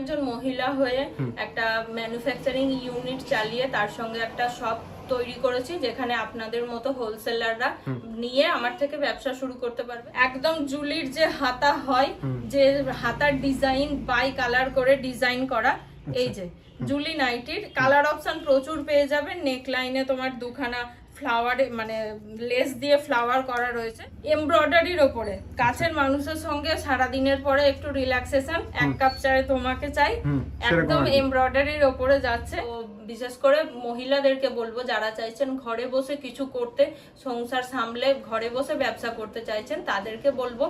একজন মহিলা হয়ে একটা ম্যানুফ্যাকচারিং ইউনিট চালিয়ে তার সঙ্গে একটা শপ তৈরি করেছি যেখানে আপনাদের মতো হোলসেলাররা নিয়ে আমার থেকে ব্যবসা শুরু করতে পারবে। একদম জুলির যে হাতা হয় যে হাতার ডিজাইন বাই কালার করে ডিজাইন করা এই যে জুলি নাইটির কালার অপশন প্রচুর পেয়ে যাবে নেক লাইনে তোমার দুখানা ফ্লাওয়ার মানে লেস দিয়ে ফ্লাওয়ার করা রয়েছে। এমব্রয়ডারির ওপরে। কাছের মানুষের সঙ্গে সারা দিনের পরে একটু রিল্যাক্সেশন এক কাপ চায়ে তোমাকে চাই। একদম এমব্রয়ডারির ওপরে যাচ্ছে। বিশেষ করে মহিলাদেরকে বলব যারা চাইছেন ঘরে বসে কিছু করতে সংসার সামলে ঘরে বসে ব্যবসা করতে চাইছেন তাদেরকে বলব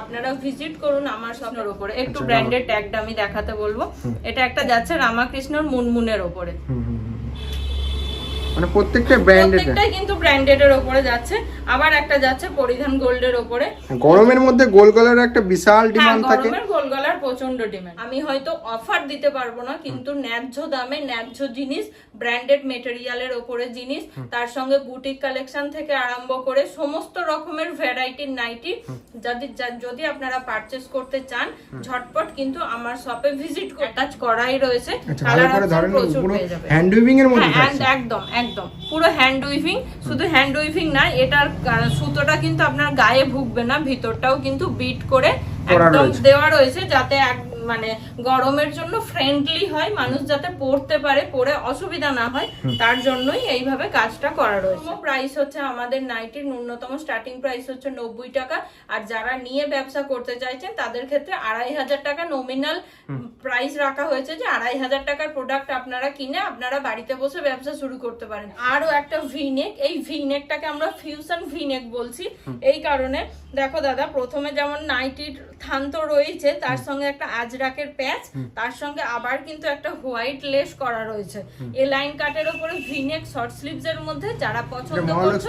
আপনারা ভিজিট করুন আমার স্বপ্নের ওপরে। একটু আচ্ছা, ব্র্যান্ডেড ট্যাগটা আমি দেখাতে বলব। এটা একটা যাচ্ছে রামাকৃষ্ণর মুনমুনের ওপরে। মানে প্রত্যেকটা ব্র্যান্ডেড প্রত্যেকটাই কিন্তু ব্র্যান্ডেড এর ওপরে যাচ্ছে। আবার একটা যাচ্ছে পরিধান গোল্ডের ওপরে। গরমের মধ্যে গোল গলার একটা বিশাল হ্যাঁ ডিমান্ড থাকে। গরমের প্রচণ্ড ডিমান্ড আমি হয়তো অফার দিতে পারব না কিন্তু ন্যায্য দামে ন্যায্য জিনিস ব্র্যান্ডেড মেটেরিয়ালের ওপরে জিনিস তার সঙ্গে বুটিক কালেকশন থেকে আরম্ভ করে সমস্ত রকমের ভ্যারাইটির নাইটি যদি যদি আপনারা পারচেস করতে চান ঝটপট কিন্তু আমার শপে ভিজিট অ্যাটাচ করাই রয়েছে। কালার প্রচুর পেয়ে যাবে। হ্যান্ড উইভিং এর মধ্যে হ্যাঁ একদম একদম। পুরো হ্যান্ড উইভিং শুধু হ্যান্ড উইভিং না এটার সুতোটা কিন্তু আপনার গায়ে ভুগবে না ভিতরটাও কিন্তু বিট করে একদম দেওয়া রয়েছে যাতে এক- মানে গরমের জন্য ফ্রেন্ডলি হয় মানুষ যাতে পড়তে পারে পরে অসুবিধা না হয় তার জন্যই এইভাবে কাজটা করা রয়েছে। প্রাইস হচ্ছে আমাদের নাইটির ন্যূনতম স্টার্টিং প্রাইস হচ্ছে নব্বই টাকা। আর যারা নিয়ে ব্যবসা করতে চাইছেন তাদের ক্ষেত্রে আড়াই হাজার টাকা নমিনাল প্রাইস রাখা হয়েছে যে আড়াই হাজার টাকার প্রোডাক্ট আপনারা কিনে আপনারা বাড়িতে বসে ব্যবসা শুরু করতে পারেন। আরও একটা ভিনেক এই ভিনেকটাকে আমরা ফিউশন ভিনেক বলছি। এই কারণে দেখো দাদা প্রথমে যেমন নাইটির থান তো রয়েছে তার সঙ্গে একটা আজরাকের প্যাচ তার সঙ্গে আবার কিন্তু একটা হোয়াইট লেস করা রয়েছে। এই লাইন কাটের উপরে ভিনেক শর্ট স্লিভস এর মধ্যে যারা পছন্দ করছ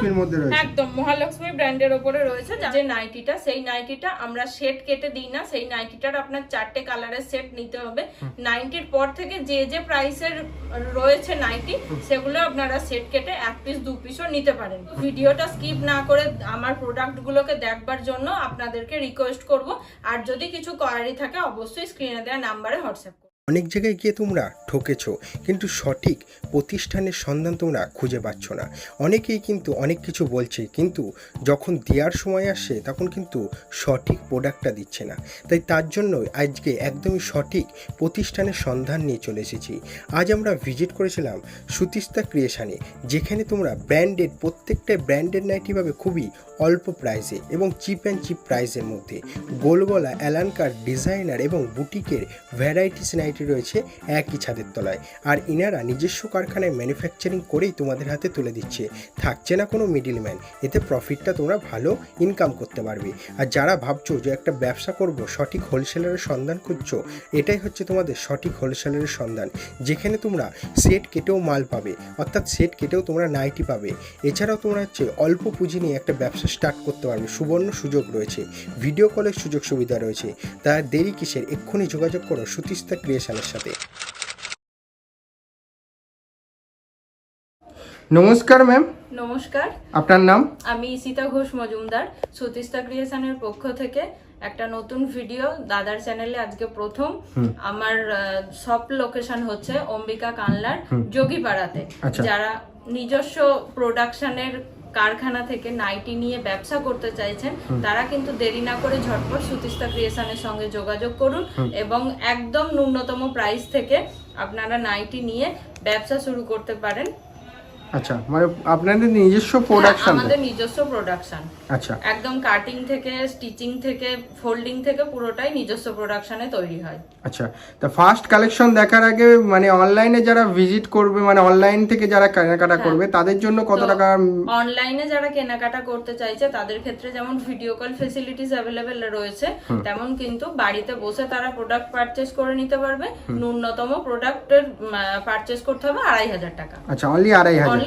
একদম মহালক্ষ্মী ব্র্যান্ডের ওপরে রয়েছে যে নাইটিটা সেই নাইটিটা আমরা সেট কেটে দিই না সেই নাইটিটার আপনার চারটে কালারের সেট নিতে হবে। নাইনটির পর থেকে যে যে প্রাইসের রয়েছে নাইটি সেগুলো আপনারা সেট কেটে এক পিস দু পিসও নিতে পারেন। ভিডিওটা স্কিপ না করে আমার প্রোডাক্টগুলোকে দেখবার জন্য আপনাদেরকে রিকোয়েস্ট করব। আর যদি কিছু কোয়ারি থাকে, অবশ্যই স্ক্রিনে দেওয়া নাম্বারে হোয়াটসঅ্যাপ অনেক জায়গায় গিয়ে তোমরা ঠকেছ, কিন্তু সঠিক প্রতিষ্ঠানের সন্ধান তোমরা খুঁজে পাচ্ছ না। অনেকেই কিন্তু অনেক কিছু বলছে, কিন্তু যখন দেওয়ার সময় আসে, তখন কিন্তু সঠিক প্রোডাক্টটা দিচ্ছে না। তাই তার জন্য আজকে একদমই সঠিক প্রতিষ্ঠানের সন্ধান নিয়ে চলে এসেছি। আজ আমরা ভিজিট করেছিলাম সুতিস্তা ক্রিয়েশানে যেখানে তোমরা ব্র্যান্ডেড প্রত্যেকটা ব্র্যান্ডেড নাইটি পাবে খুবই অল্প প্রাইসে এবং চিপ অ্যান্ড চিপ প্রাইসের মধ্যে। গোলগলা অ্যালানকার ডিজাইনার এবং বুটিকের ভ্যারাইটিস নাইটি রয়েছে একই ছাদের তলায়। আর ইনারা নিজস্ব কারখানায় ম্যানুফ্যাকচারিং করেই তোমাদের হাতে তুলে দিচ্ছে। থাকছে না কোনো মিডিলম্যান এতে প্রফিটটা তোমরা ভালো ইনকাম করতে পারবে। আর যারা ভাবছ যে একটা ব্যবসা করব, সঠিক হোলসেলারের সন্ধান খুঁজছো, এটাই হচ্ছে তোমাদের সঠিক হোলসেলারের সন্ধান। যেখানে তোমরা সেট কেটেও মাল পাবে, অর্থাৎ সেট কেটেও তোমরা নাইটি পাবে। এছাড়াও তোমরা হচ্ছে অল্প পুঁজি নিয়ে একটা ব্যবসা স্টার্ট করতে পারবে, সুবর্ণ সুযোগ রয়েছে। ভিডিও কলের সুযোগ সুবিধা রয়েছে। তা দেরি কিসের? এক্ষুনি যোগাযোগ করো সুতিস্তা ক্রিয়েশনের সাথে। নমস্কার ম্যাম নমস্কার। আপনার নাম? আমি সীতা ঘোষ মজুমদার সুতিস্তা ক্রিয়েশনের পক্ষ থেকে একটা নতুন ভিডিও দাদার চ্যানেলে আজকে প্রথম। আমার সব লোকেশন হচ্ছে অম্বিকা কানলার যোগীপাড়াতে। আচ্ছা। যারা নিজস্ব প্রোডাকশনের কারখানা থেকে নাইটি নিয়ে ব্যবসা করতে চাইছেন তারা কিন্তু দেরি না করে ঝটপট সুতিস্তা ক্রিয়েশনের সঙ্গে যোগাযোগ করুন এবং একদম ন্যূনতম প্রাইস থেকে আপনারা নাইটি নিয়ে ব্যবসা শুরু করতে পারেন। আচ্ছা মানে আপনাদের নিজস্ব হ্যাঁ, প্রোডাকশন আমাদের নিজস্ব প্রোডাকশন আচ্ছা। একদম কাটিং থেকে স্টিচিং থেকে ফোল্ডিং থেকে পুরোটাই নিজস্ব প্রোডাকশনে তৈরি হয়। আচ্ছা তা ফার্স্ট কালেকশন দেখার আগে মানে অনলাইনে যারা ভিজিট করবে মানে অনলাইন থেকে যারা কেনাকাটা করবে তাদের জন্য কত হ্যাঁ। টাকা? অনলাইনে যারা কেনাকাটা করতে চাইছে তাদের ক্ষেত্রে যেমন ভিডিও কল ফেসিলিটিস অ্যাভেলেবেল রয়েছে তেমন কিন্তু বাড়িতে বসে তারা প্রোডাক্ট পারচেস করে নিতে পারবে। ন্যূনতম প্রোডাক্টের পারচেস করতে হবে আড়াই হাজার টাকা। আচ্ছা অনলি আড়াই হাজার।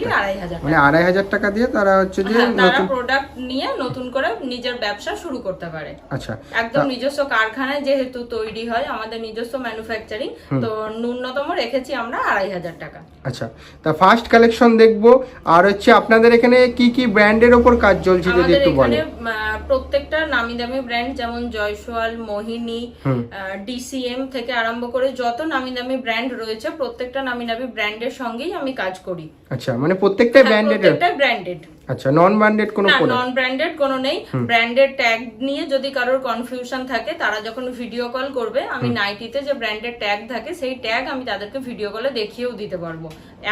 মানে আড়াই হাজার টাকা দিয়ে তারা হচ্ছে যে হ্যাঁ, তারা প্রোডাক্ট নিয়ে নতুন করে নিজের ব্যবসা শুরু করতে পারে। আচ্ছা একদম নিজস্ব কারখানায় যেহেতু তৈরি হয় আমাদের নিজস্ব ম্যানুফ্যাকচারিং তো ন্যূনতম রেখেছি আমরা আড়াই হাজার টাকা। আচ্ছা তা ফার্স্ট কালেকশন দেখব আর হচ্ছে আপনাদের এখানে কি কি ব্র্যান্ডের ওপর কাজ চলছে যদি আমাদের একটু এখানে বলেন। প্রত্যেকটা নামি দামি ব্র্যান্ড যেমন জয়সওয়াল মোহিনী ডিসিএম থেকে আরম্ভ করে যত নামি দামি ব্র্যান্ড রয়েছে প্রত্যেকটা নামি দামি ব্র্যান্ডের সঙ্গেই আমি কাজ করি। আচ্ছা মানে প্রত্যেকটা ব্র্যান্ডেড প্রত্যেকটা ব্র্যান্ডেড আচ্ছা নন ব্র্যান্ডেড কোনো না নন ব্র্যান্ডেড কোনো নেই। ব্র্যান্ডেড ট্যাগ নিয়ে যদি কারোর কনফিউশন থাকে তারা যখন ভিডিও কল করবে আমি নাইটিতে যে ব্র্যান্ডেড ট্যাগ থাকে সেই ট্যাগ আমি তাদেরকে ভিডিও কলে দেখিয়েও দিতে পারব।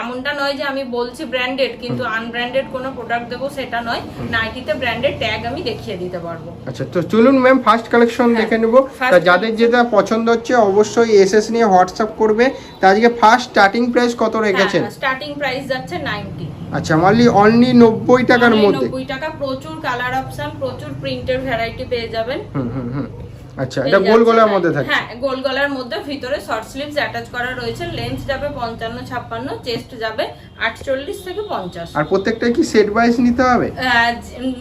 এমনটা নয় যে আমি বলছি ব্র্যান্ডেড কিন্তু আনব্র্যান্ডেড কোনো প্রোডাক্ট দেবো সেটা নয়। নাইটিতে ব্র্যান্ডেড ট্যাগ আমি দেখিয়ে দিতে পারব। আচ্ছা তো চলুন ম্যাম ফার্স্ট কালেকশন দেখে নেব। হ্যাঁ, যাদের যেটা পছন্দ হচ্ছে অবশ্যই এসএস নিয়ে হোয়াটসঅ্যাপ করবে। তা আজকে ফার্স্ট স্টার্টিং প্রাইস কত রেখেছেন? স্টার্টিং প্রাইস যাচ্ছে নাইনটি আচ্ছা মানলি অনলি নব্বই টাকার মধ্যে? নব্বই টাকা প্রচুর কালার অপশন প্রচুর প্রিন্টের ভ্যারাইটি পেয়ে যাবেন। হুম হুম হুম। আচ্ছা এটা গোল গলার মধ্যে থাকে? হ্যাঁ গোল গলার মধ্যে ভিতরে শর্ট স্লিভস অ্যাটাচ করা রয়েছে লেন্থ যাবে পঞ্চান্ন ছাপ্পান্ন চেস্ট যাবে আটচল্লিশ থেকে পঞ্চাশ। আর প্রত্যেকটাই কি সেট ওয়াইজ নিতে হবে?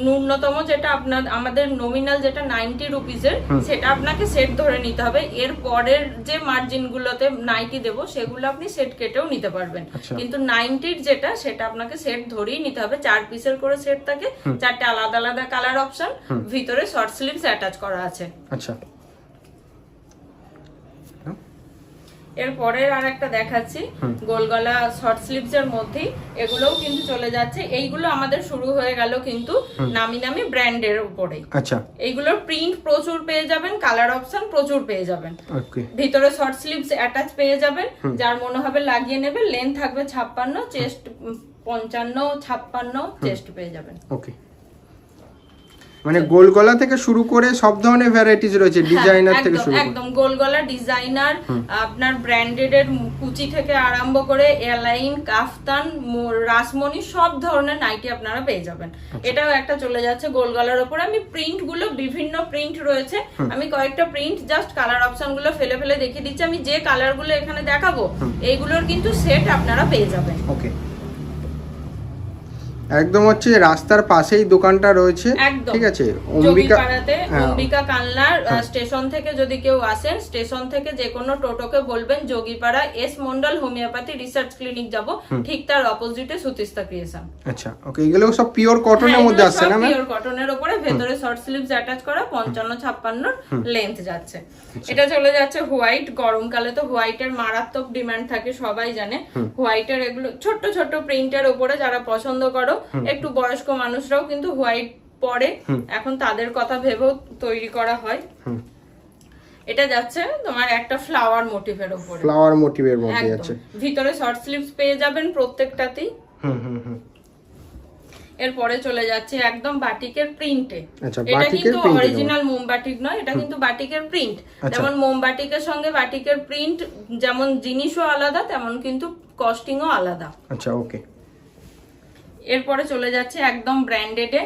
ন্যূনতম যেটা আপনার আমাদের নমিনাল যেটা নাইনটি রুপিজের সেটা আপনাকে সেট ধরে নিতে হবে। এর পরের যে মার্জিন গুলোতে নাইটি দেবো সেগুলো আপনি সেট কেটেও নিতে পারবেন। আচ্ছা। কিন্তু নাইনটির যেটা সেটা আপনাকে সেট ধরেই নিতে হবে। চার পিসের করে সেট থাকে চারটে আলাদা আলাদা কালার অপশন ভিতরে শর্ট স্লিভস অ্যাটাচ করা আছে। আচ্ছা। এর পরের আর একটা দেখাচ্ছি গোলগলা শর্ট স্লিভস এর মধ্যেই। এগুলোও কিন্তু চলে যাচ্ছে। এইগুলো আমাদের শুরু হয়ে গেল কিন্তু নামি নামি ব্র্যান্ডের উপরেই আচ্ছা। এইগুলোর প্রিন্ট প্রচুর পেয়ে যাবেন কালার অপশন প্রচুর পেয়ে যাবেন। ভিতরে শর্ট স্লিভস অ্যাটাচ পেয়ে যাবেন। যার মনে হবে লাগিয়ে নেবে লেন্থ থাকবে ছাপ্পান্ন চেস্ট পঞ্চান্ন ছাপ্পান্ন চেস্ট পেয়ে যাবেন। ওকে মানে গোল গলা থেকে শুরু করে সব ধরনের ভ্যারাইটিস রয়েছে ডিজাইনার হ্যাঁ, থেকে শুরু করে। একদম গোলগলা ডিজাইনার আপনার ব্র্যান্ডেড এর কুচি থেকে আরম্ভ করে এয়ারলাইন কাফতান রাসমণি সব ধরনের নাইটি আপনারা পেয়ে যাবেন। আচ্ছা। এটাও একটা চলে যাচ্ছে গোল গলার উপরে আমি প্রিন্টগুলো বিভিন্ন প্রিন্ট রয়েছে। আমি কয়েকটা প্রিন্ট জাস্ট কালার অপশনগুলো ফেলে ফেলে দেখিয়ে দিচ্ছি। আমি যে কালারগুলো এখানে দেখাবো এইগুলোর কিন্তু সেট আপনারা পেয়ে যাবেন। ওকে একদম হচ্ছে রাস্তার পাশেই দোকানটা রয়েছে। ঠিক আছে? অম্বিকা হ্যাঁ। অম্বিকা কালনার স্টেশন থেকে যদি কেউ আসেন স্টেশন থেকে যে কোনো টোটোকে বলবেন যোগীপাড়া S Mondal homeopathy research clinic যাব। ঠিক তার অপোজিটে সুতিস্তা ক্রিয়েশন। আচ্ছা ওকে এগুলো সব পিওর কটনের মধ্যে আসছে না পিওর কটনের উপরে ভেতরে শর্ট স্লিভস অ্যাটাচ করা পঞ্চান্ন ছাপ্পান্ন লেন্থ যাচ্ছে। আচ্ছা। এটা চলে যাচ্ছে হোয়াইট গরমকালে তো হোয়াইটের মারাত্মক ডিমান্ড থাকে সবাই জানে। হোয়াইটের এগুলো ছোট্ট ছোট্ট প্রিন্টের উপরে যারা পছন্দ করো একটু বয়স্ক মানুষরাও কিন্তু হোয়াইট পরে। এখন তাদের কথা ভেবেও তৈরি করা হয়। এটা যাচ্ছে তোমার একটা ফ্লাওয়ার মোটিভের উপরে। ফ্লাওয়ার মোটিভের মধ্যে আছে। ভিতরে শর্ট স্লিভস পেয়ে যাবেন প্রত্যেকটাতেই। হুম হুম হুম। এরপরে চলে যাচ্ছে একদম বাটিকের প্রিন্টে আচ্ছা, এটা কিন্তু অরিজিনাল মোমবাটিক নয় এটা কিন্তু বাটিকের প্রিন্ট আচ্ছা। যেমন মোমবাটিকের সঙ্গে বাটিকের প্রিন্ট যেমন জিনিসও আলাদা তেমন কিন্তু কস্টিংও আলাদা। আচ্ছা ওকে এরপরে চলে যাচ্ছে একদম ব্র্যান্ডেডে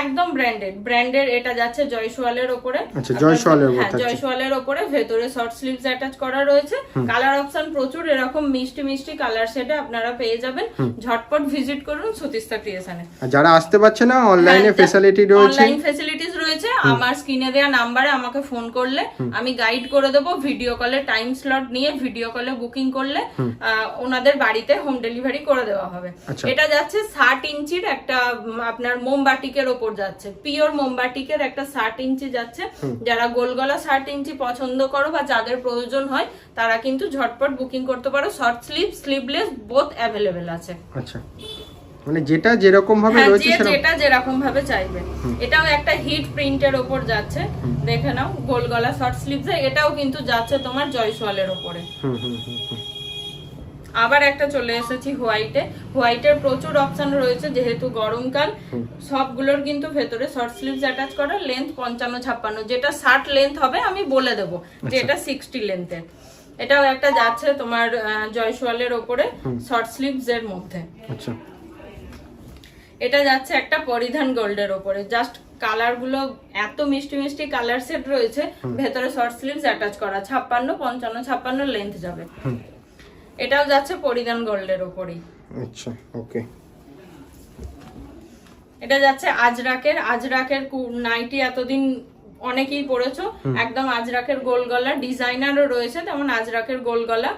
একদম ব্র্যান্ডেড ব্র্যান্ডেড এটা যাচ্ছে জয়সওয়ালের উপরে আচ্ছা, জয়সওয়ালের উপর হ্যাঁ জয়সওয়ালের উপরে ভেতরে শর্ট স্লিভস অ্যাটাচ করা রয়েছে। কালার অপশন প্রচুর এরকম মিষ্টি মিষ্টি কালার সেটে আপনারা পেয়ে যাবেন। ঝটপট ভিজিট করুন সুতিস্তা ক্রিয়েশনে যারা আসতে পারছে না অনলাইনে ফেসিলিটি রয়েছে। অনলাইন ফেসিলিটিস রয়েছে আমার স্ক্রিনে দেওয়া নাম্বারে আমাকে ফোন করলে আমি গাইড করে দেবো ভিডিও কলে টাইম স্লট নিয়ে ভিডিও কলে বুকিং করলে আহ, ওনাদের বাড়িতে হোম ডেলিভারি করে দেওয়া হবে। আচ্ছা। এটা যাচ্ছে ষাট ইঞ্চির একটা আপনার মোমবাটিকের ওপর যাচ্ছে। পিওর মোমবাটিকের একটা ষাট ইঞ্চি যাচ্ছে। যারা গোলগলা ষাট ইঞ্চি পছন্দ করো বা যাদের প্রয়োজন হয় তারা কিন্তু ঝটপট বুকিং করতে পারো। Short sleeve sleeveless both available আছে। আচ্ছা। মানে যেটা যেরকম ভাবে হ্যাঁ রয়েছে যেটা যেরকম ভাবে চাইবে। এটাও একটা হিট প্রিন্টের ওপর যাচ্ছে। দেখে নাও গোল গলা শর্ট স্লিভস এটাও কিন্তু যাচ্ছে তোমার জয়সওয়ালের ওপরে। হুম হুম হুম। আবার একটা চলে এসেছি হোয়াইটে। হোয়াইটের প্রচুর অপশন রয়েছে যেহেতু গরমকাল সবগুলোর কিন্তু ভেতরে শর্ট স্লিভস অ্যাটাচ করা লেন্থ পঞ্চান্ন ছাপ্পান্ন যেটা ষাট লেন্থ হবে আমি বলে দেবো যে এটা সিক্সটি লেন্থের এটাও একটা যাচ্ছে তোমার জয়সওয়ালের ওপরে শর্ট স্লিভস এর মধ্যে। আচ্ছা। এটা যাচ্ছে একটা পরিধান গোল্ডের ওপরে। জাস্ট কালারগুলো এত মিষ্টি মিষ্টি কালার সেট রয়েছে ভেতরে শর্ট স্লিভস অ্যাটাচ করা ছাপ্পান্ন পঞ্চান্ন ছাপ্পান্ন লেন্থ যাবে। এটাও যাচ্ছে পরিধান গোল্ডের উপরই। আচ্ছা ওকে এটা যাচ্ছে আজরাকের আজরাকের নাইটি এতদিন অনেকেই পরেছো একদম আজরাকের গোল গলা ডিজাইনারও রয়েছে তেমন আজরাকের গোল গলা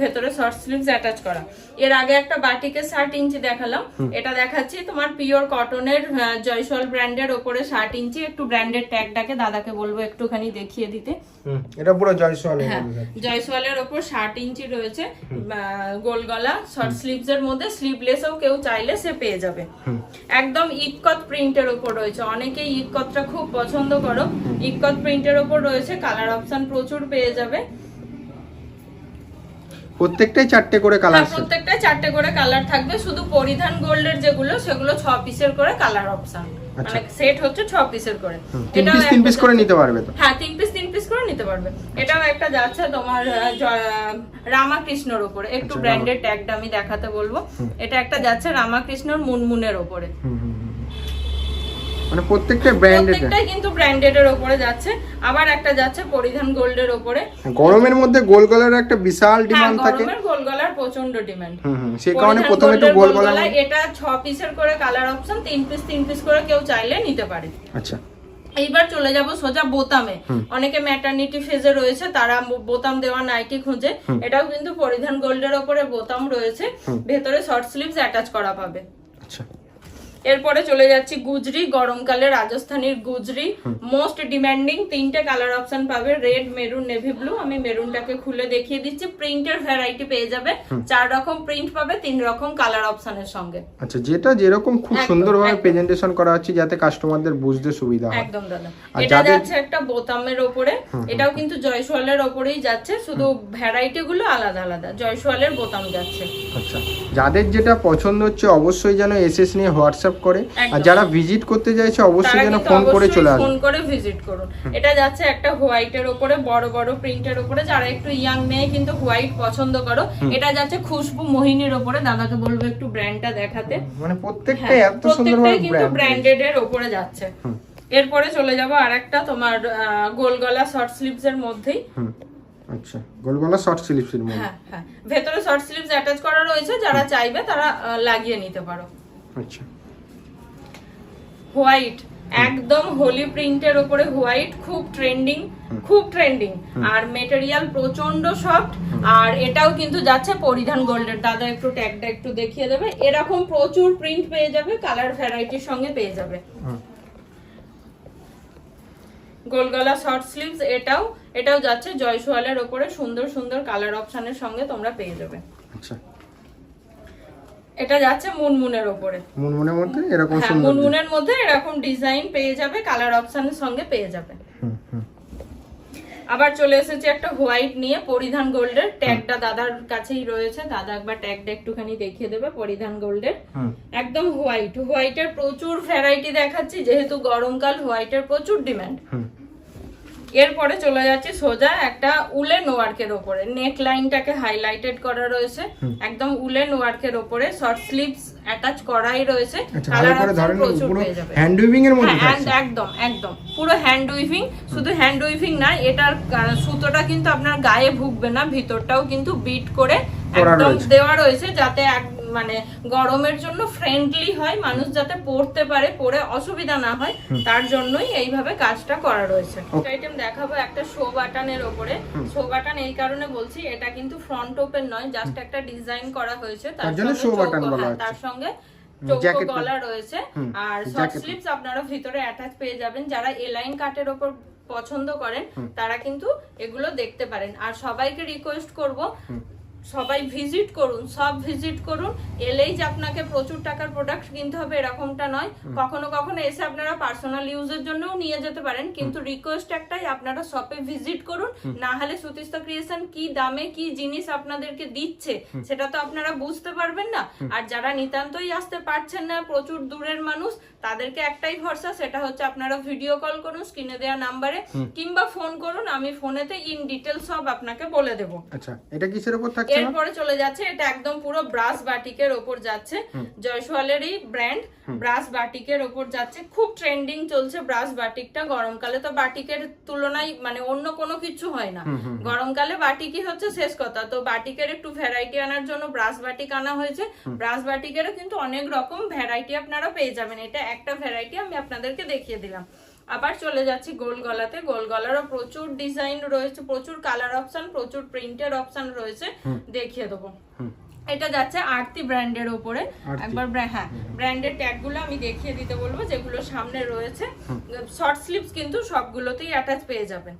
ভেতরে শর্ট স্লিভস অ্যাটাচ করা। এর আগে একটা বাটিকে ষাট ইঞ্চি দেখালাম। এটা দেখাচ্ছি তোমার পিওর কটনের জয়সল ব্র্যান্ডের ওপরে ষাট ইঞ্চি একটু ব্র্যান্ডের ট্যাগটাকে দাদাকে বলব একটুখানি দেখিয়ে দিতে। এটা পুরো জয়সওয়াল হ্যাঁ জয়সওয়ালের ওপর ষাট ইঞ্চি রয়েছে গোল গলা শর্ট স্লিভস এর মধ্যে স্লিভলেসও কেউ চাইলে সে পেয়ে যাবে। একদম ইটকট প্রিন্টের ওপর রয়েছে। অনেকেই ইটকটটা খুব পছন্দ করো। ইটকট প্রিন্টের ওপর রয়েছে কালার অপশন প্রচুর পেয়ে যাবে। প্রত্যেকটাই চারটে করে কালার হ্যাঁ, প্রত্যেকটায় চারটে করে কালার থাকবে শুধু পরিধান গোল্ডের যেগুলো সেগুলো ছ পিসের করে কালার অপশন। মানে সেট হচ্ছে ছ পিসের করে। পিস তিন পিস করে নিতে পারবে তো? হ্যাঁ তিন পিস তিন পিস করে নিতে পারবে। এটাও একটা যাচ্ছে তোমার রামাকৃষ্ণর ওপরে। একটু আচ্ছা, ব্র্যান্ডেড ট্যাগটা আমি দেখাতে বলব। এটা একটা যাচ্ছে রামাকৃষ্ণর মুনমুনের হুম। মানে প্রত্যেকটা ব্র্যান্ডেড প্রত্যেকটাই কিন্তু ব্র্যান্ডেড এর ওপরে যাচ্ছে। আবার একটা যাচ্ছে পরিধান গোল্ডের ওপরে। গরমের মধ্যে গোল গলার একটা বিশাল হ্যাঁ ডিমান্ড থাকে। গরমের গোল গলার প্রচণ্ড ডিমান্ড হুম হুম সেই কারণে প্রথমে একটু গোল গলা এটা ছ পিসের করে কালার অপশন তিন পিস তিন পিস করে কেউ চাইলে নিতে পারে। আচ্ছা। এইবার চলে যাব সোজা বোতামে। অনেকে ম্যাটারনিটি ফেজে রয়েছে তারা বোতাম দেওয়া নাইটি খুঁজে। এটাও কিন্তু পরিধান গোল্ডের ওপরে বোতাম রয়েছে। ভেতরে শর্ট স্লিভস অ্যাটাচ করা পাবে। আচ্ছা। এরপরে চলে যাচ্ছি গুজরি গরমকালে রাজস্থানের গুজরি। মোস্ট ডিমান্ডিং তিনটে কালার অপশন পাবে রেড মেরুন নেভি ব্লু আমি মেরুনটাকে খুলে দেখিয়ে দিচ্ছি প্রিন্টের ভ্যারাইটি পেয়ে যাবে। চার রকম প্রিন্ট পাবে তিন রকম কালার অপশনের সঙ্গে। আচ্ছা যেটা যেরকম খুব সুন্দরভাবে প্রেজেন্টেশন করা হচ্ছে যাতে কাস্টমারদের বুঝতে সুবিধা হয়। একদম দাদা। এটা যাচ্ছে একটা বোতামের ওপরে। এটাও কিন্তু জয়সওয়ালের ওপরেই যাচ্ছে শুধু ভ্যারাইটি গুলো আলাদা আলাদা। জয়সওয়ালের বোতাম যাচ্ছে। আচ্ছা যাদের যেটা পছন্দ হচ্ছে অবশ্যই যেন এসএস নিয়ে হোয়াটসঅ্যাপ করে। আর যারা ভিজিট করতে চাইছে অবশ্যই যেন ফোন করে চলে ফোন করে ভিজিট করুন। এটা যাচ্ছে একটা হোয়াইটের ওপরে বড় বড় প্রিন্টের ওপরে যারা একটু ইয়াং মেয়ে কিন্তু হোয়াইট পছন্দ করো এটা যাচ্ছে খুশবু মোহিনীর ওপরে দাদাকে বলব একটু ব্র্যান্ডটা দেখাতে। মানে হ্যাঁ, এত সুন্দরভাবে কিন্তু ব্র্যান্ডেড এর ওপরে যাচ্ছে। এরপরে চলে যাব আরেকটা তোমার গোল গলা শর্ট স্লিভস এর মধ্যেই আচ্ছা গোলগলা শর্ট স্লিভসের মধ্যে। হ্যাঁ হ্যাঁ। ভেতরে শর্ট স্লিভস অ্যাটাচ করা রয়েছে যারা চাইবে তারা লাগিয়ে নিতে পারো। আচ্ছা। হোয়াইট একদম হোলি প্রিন্টের উপরে হোয়াইট খুব ট্রেন্ডিং খুব ট্রেন্ডিং। আর মেটেরিয়াল প্রচণ্ড সফট আর এটাও কিন্তু যাচ্ছে পরিধান গোল্ডের। দাদা একটু ট্যাগটা একটু দেখিয়ে দেবে। এরকম প্রচুর প্রিন্ট পেয়ে যাবে কালার ভ্যারাইটির সঙ্গে পেয়ে যাবে। গোলগলা শর্ট স্লিভস এটাও এটাও যাচ্ছে জয়সওয়ালের ওপরে সুন্দর সুন্দর কালার অপশনের সঙ্গে তোমরা পেয়ে যাবে। আচ্ছা। এটা যাচ্ছে মুনমুনের ওপরে। মুনমুনের মধ্যে এরকম হ্যাঁ সুন্দর মুনমুনের মধ্যে এরকম ডিজাইন পেয়ে যাবে কালার অপশনের সঙ্গে পেয়ে যাবে। আবার চলে এসেছে একটা হোয়াইট নিয়ে পরিধান গোল্ডের। ট্যাগটা দাদার কাছেই রয়েছে। দাদা একবার ট্যাগটা একটুখানি দেখিয়ে দেবে পরিধান গোল্ডের। একদম হোয়াইট হোয়াইটের প্রচুর ভ্যারাইটি দেখাচ্ছি যেহেতু গরমকাল হোয়াইটের প্রচুর ডিমান্ড এরপরে চলে যাচ্ছে সোজা একটা উলেন ওয়ার্কের ওপরে। নেক লাইনটাকে হাইলাইটেড করা রয়েছে। একদম উলেন ওয়ার্কের ওপরে শর্ট স্লিভস অ্যাটাচ করাই রয়েছে। আচ্ছা কালার ভালো করে অপশন ধরেন প্রচুর পেয়ে যাবে। হ্যান্ড উইভিং এর মধ্যে হ্যাঁ, একদম একদম। পুরো হ্যান্ড উইভিং শুধু হ্যান্ড উইভিং না এটার সুতোটা কিন্তু আপনার গায়ে ভুগবে না ভিতরটাও কিন্তু বিট করে একদম দেওয়া রয়েছে যাতে এক- মানে গরমের জন্য ফ্রেন্ডলি হয় মানুষ যাতে পড়তে পারে পরে অসুবিধা না হয় তার জন্যই এইভাবে কাজটা করা রয়েছে। আইটেম দেখাবো একটা শো বাটনের ওপরে। শো বাটন এই কারণে বলছি এটা কিন্তু ফ্রন্ট ওপেন নয় জাস্ট একটা ডিজাইন করা হয়েছে তার জন্য চৌকো- button বলা হ্যাঁ, তার সঙ্গে গলা রয়েছে। আর শর্ট স্লিভস আপনারা ভিতরে অ্যাটাচ পেয়ে যাবেন যারা এলাইন কাটের ওপর পছন্দ করেন তারা কিন্তু এগুলো দেখতে পারেন। আর সবাইকে রিকোয়েস্ট করব সবাই ভিজিট করুন সব ভিজিট করুন। এলেই যে আপনাকে প্রচুর টাকার প্রোডাক্ট কিনতে হবে এরকমটা নয়। কখনো কখনো এসে আপনারা পার্সোনাল ইউজের জন্যও নিয়ে যেতে পারেন কিন্তু রিকোয়েস্ট একটাই আপনারা শপে ভিজিট করুন। না হলে সুতিস্তা ক্রিয়েশন কি দামে কি জিনিস আপনাদেরকে দিচ্ছে সেটা তো আপনারা বুঝতে পারবেন না। আর যারা নিতান্তই আসতে পারছেন না প্রচুর দূরের মানুষ তাদেরকে একটাই ভরসা সেটা হচ্ছে আপনারা ভিডিও কল করুন স্ক্রিনে দেওয়া নাম্বারে কিংবা ফোন করুন আমি ফোনেতে ইন ডিটেল সব আপনাকে বলে দেবো। আচ্ছা এটা কিসের উপর থাকছে? এরপরে চলে। যাচ্ছে এটা একদম পুরো ব্রাস বাটিকের ওপর যাচ্ছে। জয়সওয়ালেরই ব্র্যান্ড ব্রাস বাটিকের ওপর যাচ্ছে। খুব ট্রেন্ডিং চলছে ব্রাস বাটিকটা গরমকালে তো বাটিকের তুলনায় মানে অন্য কোনো কিছু হয় না। গরমকালে বাটিকই হচ্ছে শেষ কথা। তো বাটিকের একটু ভ্যারাইটি আনার জন্য ব্রাস বাটিক আনা হয়েছে। ব্রাস বাটিকেরও কিন্তু অনেক রকম ভ্যারাইটি আপনারা পেয়ে যাবেন। এটা একটা ভ্যারাইটি আমি আপনাদেরকে দেখিয়ে দিলাম। আবার চলে যাচ্ছি গোল গলাতে। গোল গলারও প্রচুর ডিজাইন রয়েছে প্রচুর কালার অপশন প্রচুর প্রিন্টের অপশন রয়েছে। দেখিয়ে দেবো। এটা যাচ্ছে আরতি ব্র্যান্ডের উপরে। একবার হ্যাঁ ব্র্যান্ডের ট্যাগগুলো আমি দেখিয়ে দিতে বলব যেগুলো সামনে রয়েছে। শর্ট স্লিভস কিন্তু সবগুলোতেই অ্যাটাচ পেয়ে যাবেন।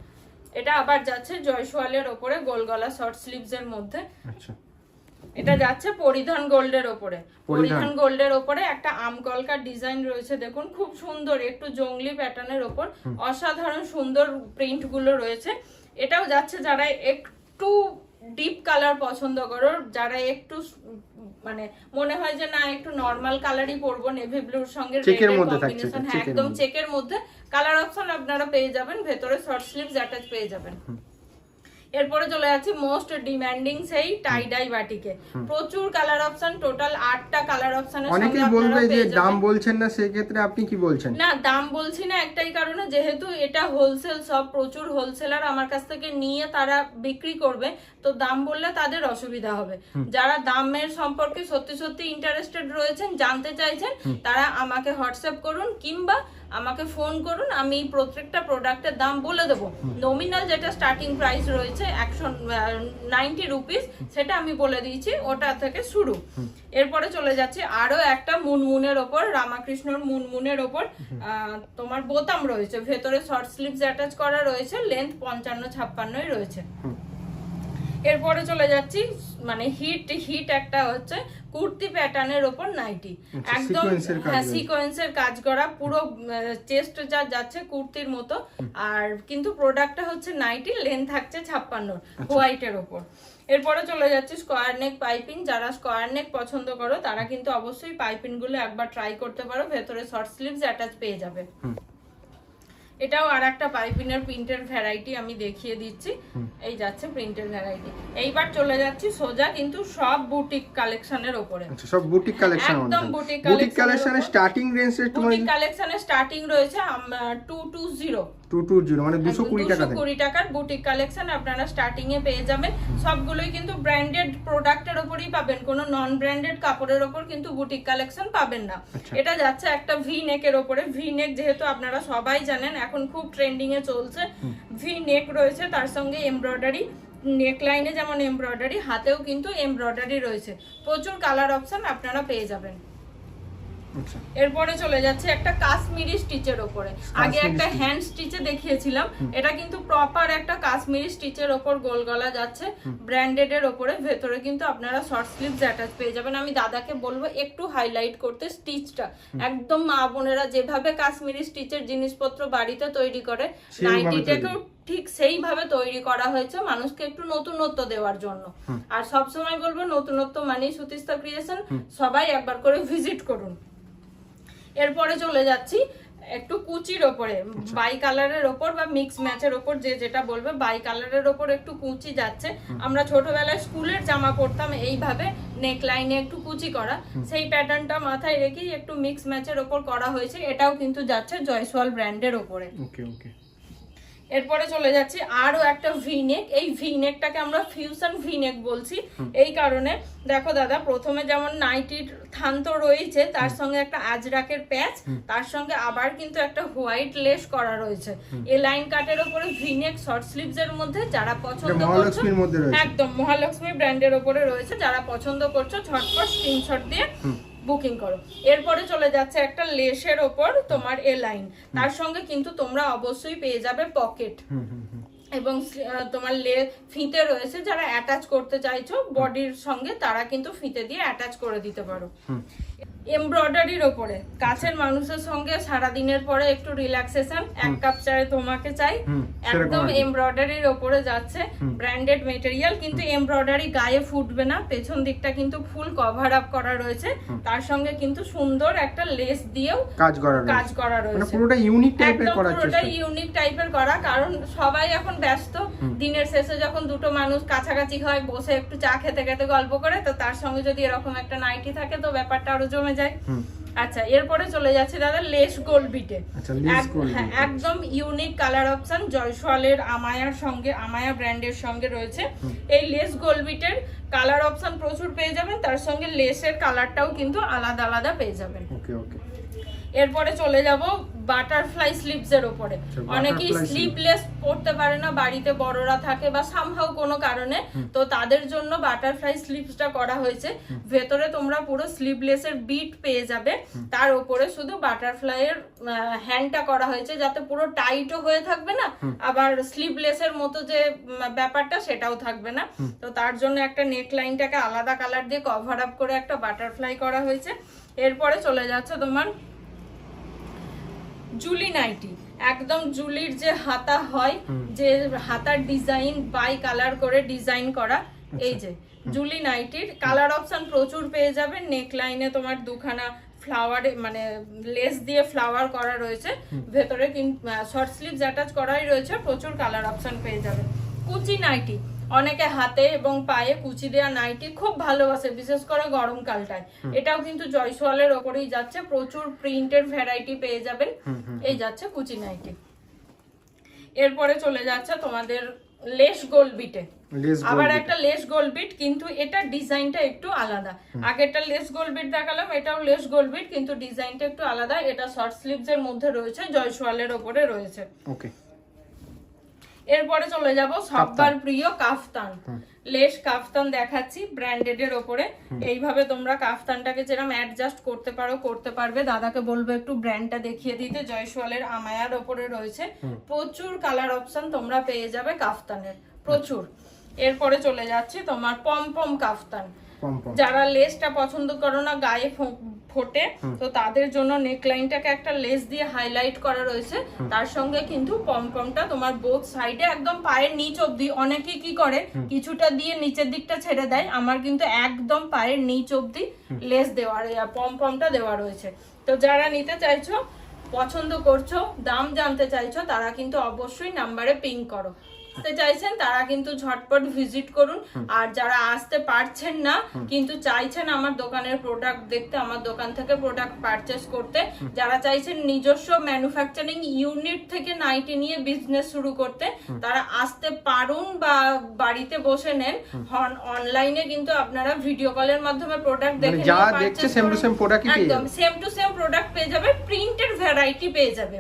এটা আবার যাচ্ছে জয়সওয়ালের ওপরে গোল গলা শর্ট স্লিভস এর মধ্যে। আচ্ছা। এটা যাচ্ছে পরিধান গোল্ডের ওপরে। পরিধান। গোল্ডের ওপরে একটা আমকলকার ডিজাইন রয়েছে দেখুন খুব সুন্দর একটু জঙ্গলি প্যাটার্নের ওপর। অসাধারণ সুন্দর প্রিন্টগুলো রয়েছে। এটাও যাচ্ছে যারা একটু ডিপ কালার পছন্দ করো যারা একটু মানে মনে হয় যে না একটু নর্মাল কালারই পরবো নেভি ব্লুর সঙ্গে চেকের মধ্যে থাকছে, হ্যাঁ একদম। চেকের মধ্যে। কালার অপশন আপনারা পেয়ে যাবেন ভেতরে শর্ট স্লিভস অ্যাটাচ পেয়ে যাবেন। এরপরে চলে যাচ্ছে মোস্ট ডিমান্ডিং সেই টাই ডাই বাটিকে প্রচুর কালার অপশন টোটাল আটটা কালার অপশনের অনেকেই বলবে যে দাম বলছেন না সেক্ষেত্রে আপনি কি বলছেন? না দাম বলছি না একটাই কারণে যেহেতু এটা হোলসেল সব প্রচুর হোলসেলার আমার কাছ থেকে নিয়ে তারা বিক্রি করবে তো দাম বললে তাদের অসুবিধা হবে। যারা দামের সম্পর্কে সত্যি সত্যি ইন্টারেস্টেড রয়েছেন জানতে চাইছেন তারা আমাকে হোয়াটসঅ্যাপ করুন কিংবা আমাকে ফোন করুন, আমি প্রত্যেকটা প্রোডাক্টের দাম বলে দেবো। নমিনাল যেটা স্টার্টিং প্রাইস রয়েছে, একশো নাইনটি রুপিস সেটা আমি বলে দিয়েছি, ওটা থেকে শুরু। এরপরে চলে যাচ্ছি আরও একটা মুনমুনের ওপর, রামাকৃষ্ণর মুনমুনের ওপর তোমার বোতাম রয়েছে। ভেতরে শর্ট স্লিভস অ্যাটাচ করা রয়েছে লেন্থ পঞ্চান্ন, ছাপ্পান্নই রয়েছে। এরপরে চলে যাচ্ছি মানে হিট হিট একটা হচ্ছে কুর্তি প্যাটার্নের ওপর নাইটি আচ্ছা, একদম হ্যাঁ। সিকোয়েন্সের কাজ করা পুরো চেস্ট যা যাচ্ছে কুর্তির মতো। আর কিন্তু প্রোডাক্টটা হচ্ছে নাইটি লেন থাকছে ছাপ্পান্ন আচ্ছা। হোয়াইটের ওপর। এরপরে চলে যাচ্ছে স্কোয়ার নেক পাইপিং যারা স্কোয়ার নেক পছন্দ করো তারা কিন্তু অবশ্যই পাইপিংগুলো একবার ট্রাই করতে পারো ভেতরে শর্ট স্লিভস অ্যাটাচ পেয়ে যাবে। এটাও আর একটা পাইপিনের প্রিন্টের ভ্যারাইটি আমি দেখিয়ে দিচ্ছি। এই যাচ্ছে প্রিন্টের ভ্যারাইটি এইবার চলে যাচ্ছি সোজা কিন্তু সব বুটিক কালেকশনের উপরে আচ্ছা সব বুটিক কালেকশন একদম বুটিক কালেকশনের স্টার্টিং রেঞ্জ বুটিক কালেকশনের স্টার্টিং রয়েছে two two zero two two zero মানে দুশো কুড়ি টাকা থেকে। কুড়ি টাকার বুটিক কালেকশন আপনারা স্টার্টিং এ পেয়ে যাবেন। সবগুলোই কিন্তু ব্র্যান্ডেড প্রোডাক্টের ওপরই পাবেন কোনো নন ব্র্যান্ডেড কাপড়ের ওপর কিন্তু বুটিক কালেকশন পাবেন না। আচ্ছা। এটা যাচ্ছে একটা ভি নেকের ওপরে। ভি নেক যেহেতু আপনারা সবাই জানেন এখন খুব ট্রেন্ডিং এ চলছে। ভি নেক রয়েছে তার সঙ্গে এমব্রয়ডারি নেক লাইনে যেমন এমব্রয়ডারি হাতেও কিন্তু এমব্রয়ডারি রয়েছে। প্রচুর কালার অপশন আপনারা পেয়ে যাবেন। এরপরে চলে যাচ্ছে একটা কাশ্মীরি স্টিচের ওপরে। আগে একটা হ্যান্ড স্টিচে দেখিয়েছিলাম। এটা কিন্তু প্রপার একটা কাশ্মীরি স্টিচের ওপর গোল গলা যাচ্ছে ব্র্যান্ডেড এর ওপরে। ভেতরে কিন্তু আপনারা শর্ট স্লিভস অ্যাটাচ পেয়ে যাবেন। আমি দাদাকে বলব একটু হাইলাইট করতে স্টিচটা একদম মা বোনেরা যেভাবে কাশ্মীরি স্টিচের জিনিসপত্র বাড়িতে তৈরি করে নাইটিটাকেও ঠিক সেইভাবে তৈরি করা হয়েছে মানুষকে একটু নতুনত্ব দেওয়ার জন্য। আর সব সময় বলব নতুনত্ব মানেই সুতিস্তা ক্রিয়েশন সবাই একবার করে ভিজিট করুন। এরপরে চলে যাচ্ছি একটু কুচির ওপরে বাই কালারের ওপর বা মিক্স ম্যাচের ওপর যে যেটা বলবে বাই কালারের ওপর একটু কুচি যাচ্ছে। আমরা ছোটবেলায় স্কুলের জামা পরতাম এইভাবে নেক লাইনে একটু কুচি করা। সেই প্যাটার্নটা মাথায় রেখেই একটু মিক্স ম্যাচের ওপর করা হয়েছে। এটাও কিন্তু যাচ্ছে জয়সওয়াল ব্র্যান্ডের ওপরে। ওকে ওকে এরপরে চলে যাচ্ছি আরও একটা ভিনেক এই ভিনেকটাকে আমরা ফিউশন ভিনেক বলছি। এই কারণে দেখো দাদা প্রথমে যেমন নাইটির থান তো রয়েছে তার সঙ্গে একটা আজরাকের প্যাচ তার সঙ্গে আবার কিন্তু একটা হোয়াইট লেস করা রয়েছে। এ লাইন কাটের উপরে ভিনেক শর্ট স্লিভস এর মধ্যে যারা পছন্দ করছ একদম মহালক্ষ্মী ব্র্যান্ডের ওপরে রয়েছে। যারা পছন্দ করছ ঝটপট স্ক্রিনশট দিয়ে বুকিং করো। এরপরে চলে যাচ্ছে একটা লেসের ওপর তোমার এ লাইন। তার সঙ্গে কিন্তু তোমরা অবশ্যই পেয়ে যাবে পকেট। এবং তোমার লে ফিতে রয়েছে যারা অ্যাটাচ করতে চাইছো বডির সঙ্গে তারা কিন্তু ফিতে দিয়ে অ্যাটাচ করে দিতে পারো। এমব্রয়ডারির ওপরে। কাছের মানুষের সঙ্গে সারা দিনের পরে একটু রিল্যাক্সেশন এক কাপ চায়ে তোমাকে চাই। একদম এমব্রয়ডারির ওপরে যাচ্ছে ব্র্যান্ডেড মেটেরিয়াল কিন্তু এমব্রয়ডারি গায়ে ফুটবে না পেছন দিকটা কিন্তু ফুল কভার আপ করা রয়েছে। তার সঙ্গে কিন্তু সুন্দর একটা লেস দিয়েও কাজ করার কাজ করা মানে রয়েছে। পুরোটা ইউনিক টাইপের একদম করার পুরোটা ইউনিক টাইপের করা কারণ সবাই এখন ব্যস্ত। দিনের শেষে যখন দুটো মানুষ কাছাকাছি হয় বসে একটু চা খেতে খেতে গল্প করে তো তার সঙ্গে যদি এরকম একটা নাইটি থাকে তো ব্যাপারটা আরও জমে যায়। আচ্ছা এরপরে চলে যাচ্ছে দাদা লেস গোল্ড বিটে। আচ্ছা, হ্যাঁ, একদম ইউনিক কালার অপশন জয়সওয়ালের আমায়ার সঙ্গে আমায়া ব্র্যান্ডের সঙ্গে রয়েছে। এই লেস গোল্ড বিটের কালার অপশন প্রচুর পেয়ে যাবেন তার সঙ্গে লেসের কালারটাও কিন্তু আলাদা আলাদা পেয়ে যাবেন। ওকে ওকে। এরপরে চলে যাব বাটারফ্লাই স্লিভস এর উপরে আচ্ছা, অনেকেই স্লিভলেস পড়তে পারে না বাড়িতে বড়রা থাকে বা সামহাও কোনো কারণে। তো তাদের জন্য বাটারফ্লাই স্লিভসটা করা হয়েছে। ভেতরে তোমরা পুরো স্লিভলেস এর বিট পেয়ে যাবে। তার উপরে শুধু বাটারফ্লাই এর হ্যান্ডটা করা হয়েছে যাতে পুরো টাইটও হয়ে থাকবে না। আবার স্লিভলেস এর মতো যে ব্যাপারটা সেটাও থাকবে না। তো তার জন্য একটা নেক লাইনটাকে আলাদা কালার দিয়ে কভার আপ করে একটা বাটারফ্লাই করা হয়েছে। এরপরে চলে যাচ্ছে তোমার জুলি নাইটি। একদম জুলির যে হাতা হয় যে হাতার ডিজাইন বাই কালার করে ডিজাইন করা এই যে জুলি নাইটির কালার অপশন প্রচুর পেয়ে যাবেন নেক লাইনে তোমার দুখানা ফ্লাওয়ার মানে লেস দিয়ে ফ্লাওয়ার করা রয়েছে ভেতরে শর্ট স্লিভস অ্যাটাচ করাই রয়েছে প্রচুর কালার অপশন পেয়ে যাবেন কুচি নাইটি অনেকে হাতে এবং পায়ে কুচি দেওয়া নাইটি খুব ভালোবাসে বিশেষ করে গরমকালটায়। এটাও কিন্তু জয়সওয়ালের ওপরেই যাচ্ছে প্রচুর প্রিন্টের ভ্যারাইটি পেয়ে যাবেন। এই যাচ্ছে কুচি নাইটি। এরপরে চলে যাচ্ছে তোমাদের লেস গোল্ড বিটে। আবার একটা লেস গোল্ড বিট কিন্তু এটা ডিজাইনটা একটু আলাদা। আগেরটা লেস গোল্ড বিট দেখালাম এটাও লেস গোল্ড বিট কিন্তু ডিজাইনটা একটু আলাদা। এটা শর্ট স্লিভস এর মধ্যে রয়েছে জয়সওয়ালের ওপরে রয়েছে। ওকে। এরপরে চলে যাব সবার প্রিয় কাফতান। লেস কাফতান দেখাচ্ছি ব্র্যান্ডেড এর ওপরে। এইভাবে তোমরা কাফতানটাকে যেরকম অ্যাডজাস্ট করতে পারো করতে পারবে। দাদাকে বলব একটু ব্র্যান্ডটা দেখিয়ে দিতে জয়সওয়ালের আমায়ার ওপরে রয়েছে। প্রচুর কালার অপশন তোমরা পেয়ে যাবে কাফতানের প্রচুর। এরপরে চলে যাচ্ছি তোমার পম পম কাফতান। যারা লেসটা পছন্দ করো না গায়ে ফোটে তো তাদের জন্য নেকলাইনটাকে একটা লেস দিয়ে হাইলাইট করা রয়েছে। তার সঙ্গে কিন্তু পমপমটা তোমার বোথ সাইডে একদম পায়ের নিচ অবধি। অনেকে কি করে কিছুটা দিয়ে নিচের দিকটা ছেড়ে দেয়। আমার কিন্তু একদম পায়ের নিচ অবধি লেস দেওয়া পমপমটা দেওয়া রয়েছে। তো যারা নিতে চাইছো পছন্দ করছ দাম জানতে চাইছো তারা কিন্তু অবশ্যই নাম্বারে পিং করো। আসতে চাইছেন তারা কিন্তু ঝটপট ভিজিট করুন। আর যারা আসতে পারছেন না কিন্তু চাইছেন আমার দোকানের প্রোডাক্ট দেখতে আমার দোকান থেকে প্রোডাক্ট পারচেস করতে। যারা চাইছেন নিজস্ব ম্যানুফ্যাকচারিং ইউনিট থেকে নাইটি নিয়ে বিজনেস শুরু করতে তারা আসতে পারুন বা বাড়িতে বসে নেন। অনলাইনে কিন্তু আপনারা ভিডিও কলের মাধ্যমে প্রোডাক্ট মানে দেখে যা দেখছে করুন। same product একদম সেম টু সেম প্রোডাক্ট পেয়ে যাবে প্রিন্টের ভ্যারাইটি পেয়ে যাবে।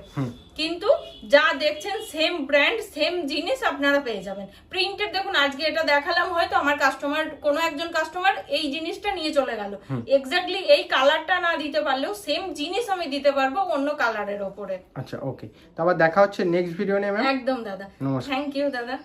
কিন্তু যা দেখছেন সেম ব্র্যান্ড সেম জিনিস আপনারা পেয়ে যাবেন। প্রিন্টের দেখুন আজকে এটা দেখালাম হয়তো আমার কাস্টমার কোনো একজন কাস্টমার এই জিনিসটা নিয়ে চলে গেল। এক্স্যাক্টলি এই কালারটা না দিতে পারলেও সেম জিনিস আমি দিতে পারব অন্য কালারের ওপরে। আচ্ছা ওকে তো আবার দেখা হচ্ছে নেক্সট ভিডিও নিয়ে একদম দাদা। থ্যাংক ইউ দাদা।